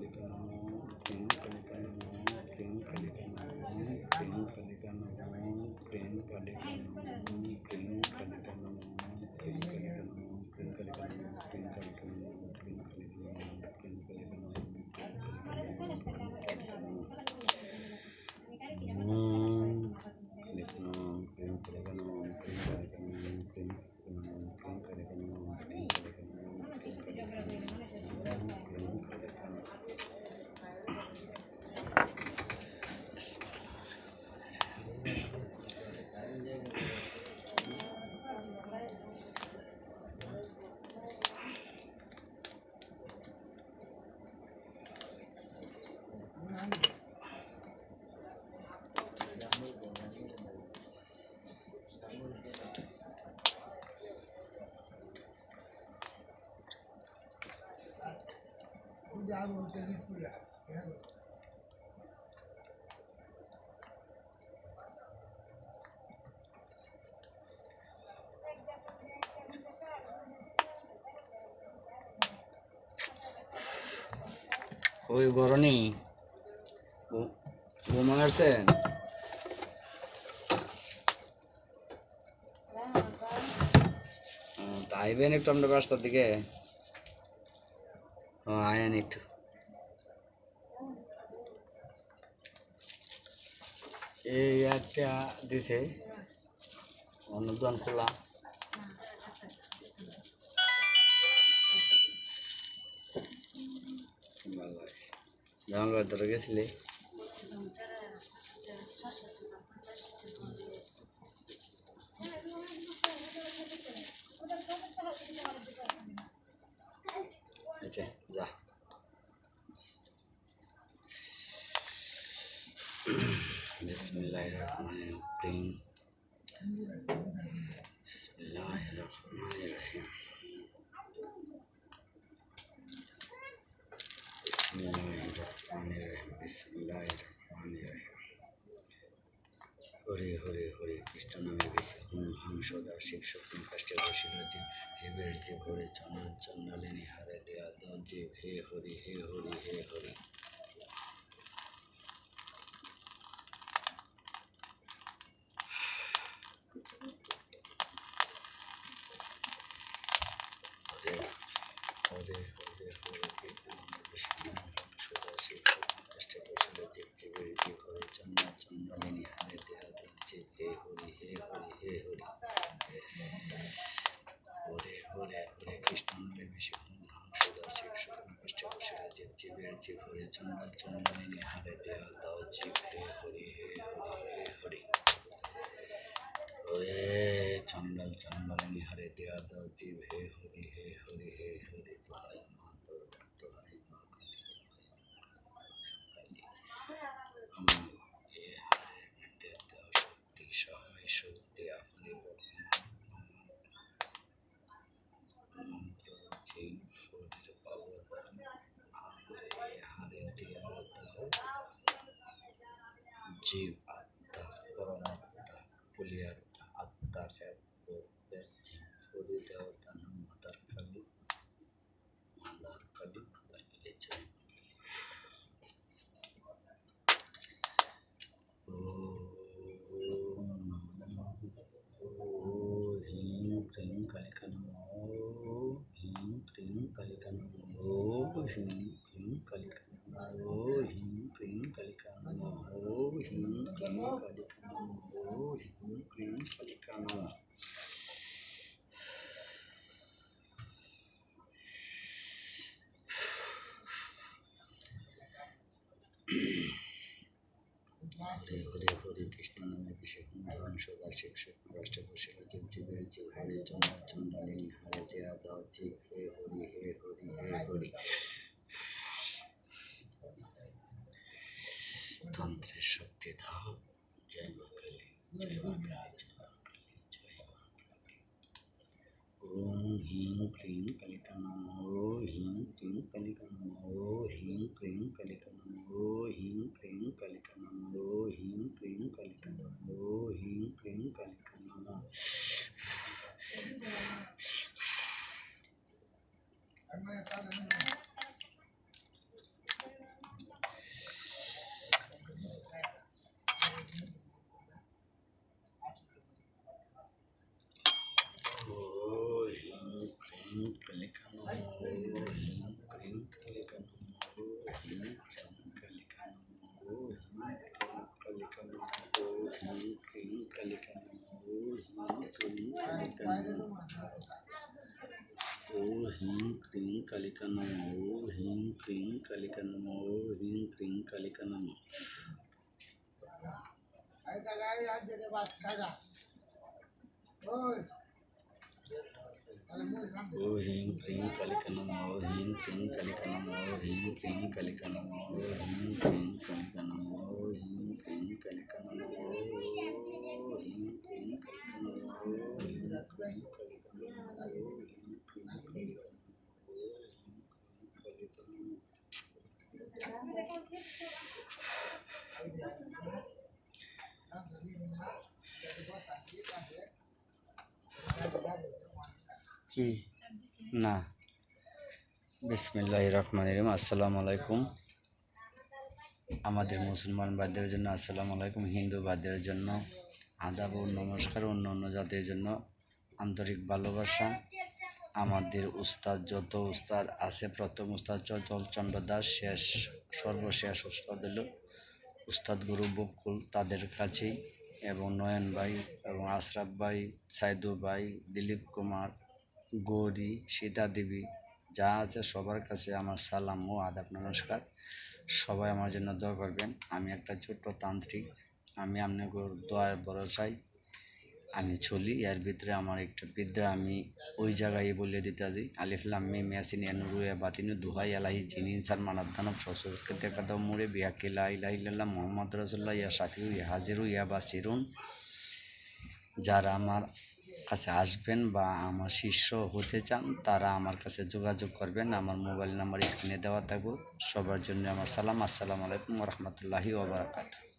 Iya. ওই গরনি ঘুমা আইবেন একটু আমরা রাস্তার দিকে। ও it এই একটা দিছে। অনুদান খোলা। জামাল ধরে গেছিলি। রহমানির রহিম বিসমিল্লাহির রহমানির রহিম বিসমিল্লাহির রহমানির রহিম বিসমিল্লাহির রহমানির রহিম হরে হরে হরে কৃষ্ণ নামে বেশি হুম হাম সদা শিব শক্তি কাষ্টে বসিল যে জীবের যে ভরে চন্দ্র চন্দ্রালিনী হারে দেয়া দাও জীব হে হরি হে হরি, হে হরে হরে হরে হরে কৃষ্ণ নামে বেশি হুম হাম সদা শিব শক্তি কাষ্টে বসিল জীব আমাদের ভরে চন্দ্র চন্দ্রালিনী হারে দেয়া দাও হে হরি হে হরি হে হরি হরে जीव आत्ता परमात्ता पुलियात्ता आत्ता फैलोपे छोड़ी देवता नम mother Kali mother Kali mother Kali जय क्रीं कलिकनमो ह्रीं क्रीं कलिकनमो ह्रीं কালিকা নমঃ হিং ক্রিং হরে হরে হরে কৃষ্ণ নামে বিশেষ ধন সদা শিব শুক্র রাষ্ট্রে জীব জীবের জীব। হরে চন্দ্র, চন্দ্রালিনী, হারে দেয়া দাও জীব হে হরি হে হরি হে হরি। তন্ত্রের শক্তি দাও ఓం హ్రీం క్లీం కలిక నమో హ్రీం క్లీం కలిక నమో హ్రీం క్లీం కలిక నమో హ్రీం క్లీం కలిక నమో హ్రీం క్లీం కలిక నమో హ్రీం క్లీం కలిక నమో అమ్మాయి క్రీం కలిక నమో హ్రీం క్రీం కలిక నమో హ్రీం క్రీం కలిక నమో ఓ హ్రీం క్రీం కలిక నమో హ్రీం క్రీం కలిక నమో హ్రీం క్రీం కలిక నమో హ్రీం క్రీం కలిక నమో హ్రీం క్రీం కలిక నమో హ్రీం క్రీం కలిక నమో హ్రీం క్రీం కలిక నమో কি? না। বিসমিল্লাহ রহমান রহিম। আসসালামু আলাইকুম। আমাদের মুসলমান বাদ্যের জন্য আসসালামু আলাইকুম। হিন্দু বাদ্যের জন্য আদাব ও নমস্কার। অন্য অন্য জাতির জন্য আন্তরিক ভালোবাসা। আমাদের উস্তাদ, যত উস্তাদ আছে, প্রথম উস্তাদ চঞ্চল দাস, শেষ, সর্বশেষ উস্তাদ হলো উস্তাদ গুরু বকুল তাদের কাছেই এবং নয়ন ভাই এবং আশরাফ ভাই, সাইদু ভাই, দিলীপ কুমার, গৌরী, সীতা দেবী, যা আছে সবার কাছে আমার সালাম ও আদাব নমস্কার। সবাই আমার জন্য দোয়া করবেন। আমি একটা ছোট্ট তান্ত্রিক। আমি আপনাকে দোয়ার ভরসায় আমি চলি, এর ভিতরে আমার একটা বিদ্যা, আমি ওই জায়গায় বলে দিতে আছি আলিফলাম মে মেয়াসিন এনুরুয়া বাতিনু, দুহাই আলাহি জিনি, ইনসান, মানব, দানব শ্বশুরকে দেখা দাও মুড়ে বিয়াকে লাই লাইল্লাহ মোহাম্মদ রসুল্লাহ ইয়া শাফিউ ইয়া হাজিরু, ইয়া বা বাসিরুন। যারা আমার কাছে আসবেন বা আমার শিষ্য হতে চান, তারা আমার কাছে যোগাযোগ করবেন। আমার মোবাইল নাম্বার স্ক্রিনে দেওয়া থাকবে। সবার জন্য আমার সালাম। আসসালামু আলাইকুম রহমতুল্লাহি ওবরাকাতু